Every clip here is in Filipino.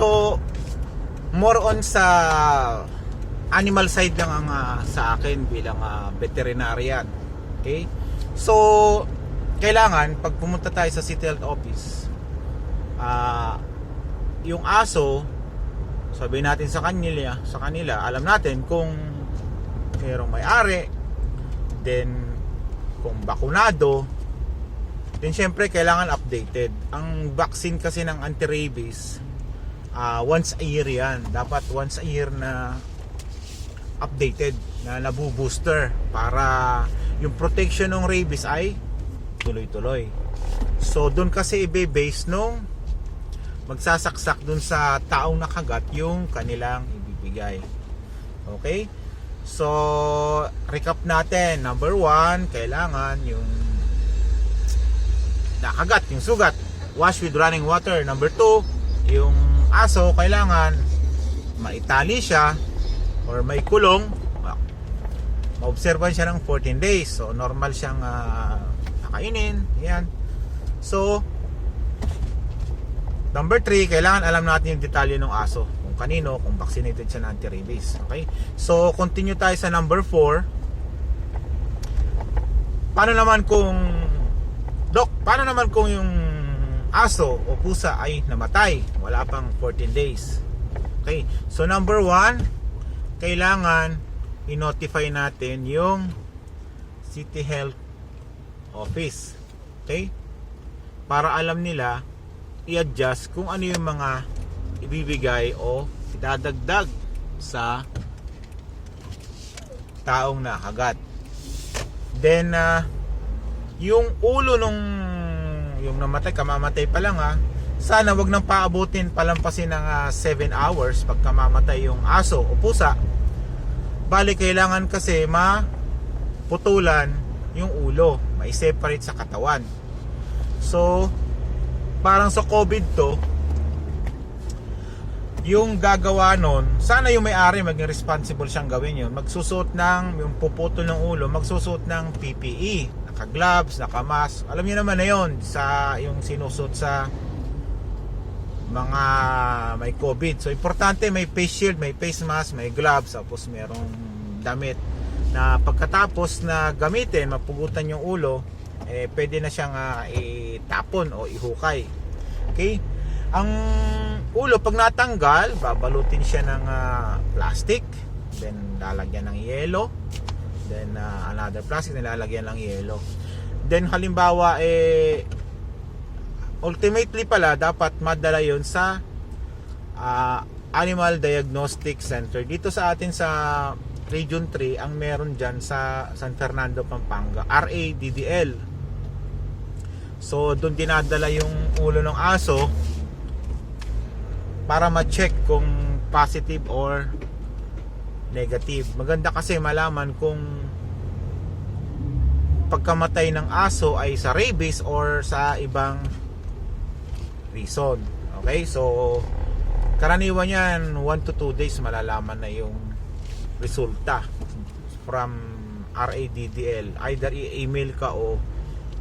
So, more on sa animal side lang ang ah, sa akin bilang ah, veterinarian. Okay? So, kailangan pag pumunta tayo sa City Health Office, ah yung aso, sabihin natin sa kanila, sa kanila, alam natin kung mayroong may-ari, then kung bakunado, then syempre kailangan updated. Ang vaccine kasi ng anti-rabies, ah, once a year yan. Dapat once a year na updated, na nabu-booster para yung protection ng rabies ay tuloy-tuloy. So doon kasi ibe-base nung magsasaksak dun sa taong nakagat yung kanilang ibibigay. Okay? So, recap natin. Number one, kailangan yung nakagat, yung sugat. Wash with running water. Number two, yung aso, kailangan maitali siya or may kulong. Maobserban siya ng 14 days. So, normal siyang ah, nakainin. Yan. So, Number 3, kailangan alam natin yung detalye ng aso. Kung kanino, kung vaccinated siya ng anti-rabies. Okay? So, continue tayo sa number 4. Paano naman kung Dok, paano naman kung yung aso o pusa ay namatay? Wala pang 14 days. Okay? So, number 1, kailangan i-notify natin yung City Health Office. Okay? Para alam nila i-adjust kung ano yung mga ibibigay o idadagdag sa taong nakagat. Then, ah, yung ulo nung yung namatay, kamamatay pa lang ha, sana wag nang paabutin palampasin ng 7 hours pagka mamatay yung aso o pusa. Bali, kailangan kasi maputulan yung ulo, ma-separate sa katawan. So, parang sa COVID to, yung gagawa nun, sana yung may-ari maging responsible siyang gawin yun. Magsusuot ng, yung puputol ng ulo, magsusuot ng PPE. Naka-gloves, naka-mask. Alam niyo naman na yun, sa, yung sinusuot sa mga may COVID. So, importante may face shield, may face mask, may gloves, tapos merong damit na pagkatapos na gamitin, mapugutan yung ulo, eh, pwede na siyang ah, itapon o ihukay. Okay? Ang ulo, pag natanggal, babalutin siya ng ah, plastic, then lalagyan ng yelo, then ah, another plastic, then lalagyan ng yelo. Then halimbawa, eh, ultimately pala, dapat madala yon sa ah, Animal Diagnostic Center. Dito sa atin sa Region 3, ang meron dyan sa San Fernando, Pampanga, RADDL. So, doon dinadala yung ulo ng aso para ma-check kung positive or negative. Maganda kasi malaman kung pagkamatay ng aso ay sa rabies or sa ibang reason. Okay? So, karaniwan yan 1 to 2 days malalaman na yung resulta from RADDL. Either i-email ka o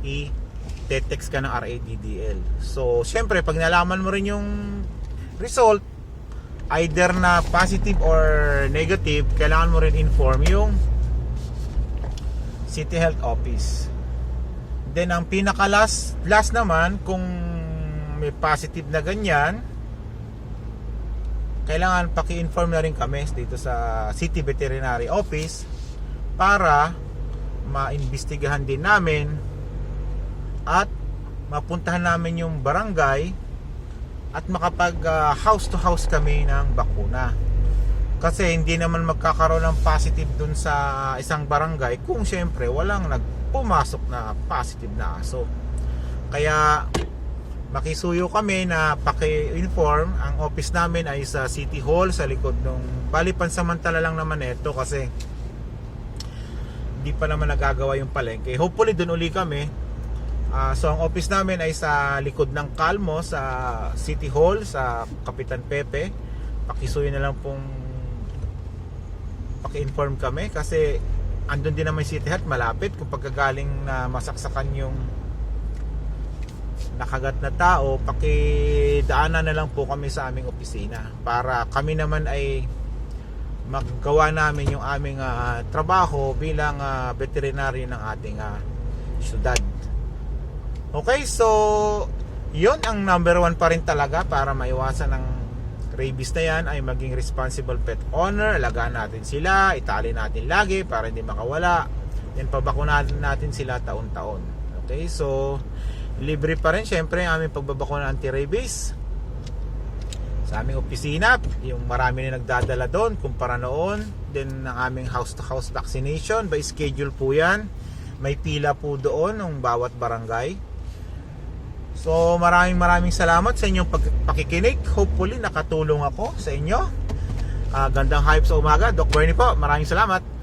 i-text ka ng RADDL. So, syempre, pag nalaman mo rin yung result, either na positive or negative, kailangan mo rin inform yung City Health Office. Then, ang pinaka last, last naman, kung may positive na ganyan, kailangan paki-inform na rin kami dito sa City Veterinary Office para maimbestigahan din namin at mapuntahan namin yung barangay at makapag house to house kami ng bakuna. Kasi hindi naman magkakaroon ng positive dun sa isang barangay kung syempre walang nagpumasok na positive na aso. Kaya makisuyo kami na paki-inform ang office namin ay sa City Hall sa likod ng bali pansamantala lang naman ito kasi hindi pa naman nagagawa yung palengke hopefully doon uli kami Ah, so ang office namin ay sa likod ng Calmo sa City Hall sa Kapitan Pepe. Pakisuyo na lang pong paki-inform kami kasi andun din naman City Hall. Malapit. Kung pagkagaling na masaksakan yung nakagat na tao, pakidaanan na lang po kami sa aming opisina. Para kami naman ay maggawa namin yung aming ah, trabaho bilang uh, veterinary ng ating ah, syudad. Okay, so yun ang number one pa rin talaga para maiwasan ng rabies na yan ay maging responsible pet owner. Alagaan natin sila, itali natin lagi para hindi makawala. Then pabakunahan natin sila taon-taon. Okay, so libre pa rin syempre ang aming pagbabakuna anti-rabies sa aming opisina, yung marami na nagdadala doon kumpara noon. Then ang aming house-to-house vaccination, by schedule po yan. May pila po doon ng bawat barangay. So maraming maraming salamat sa inyong pakikinig. Hopefully nakatulong ako sa inyo. Ah, gandang hype sa umaga. Doc Bernie po, maraming salamat.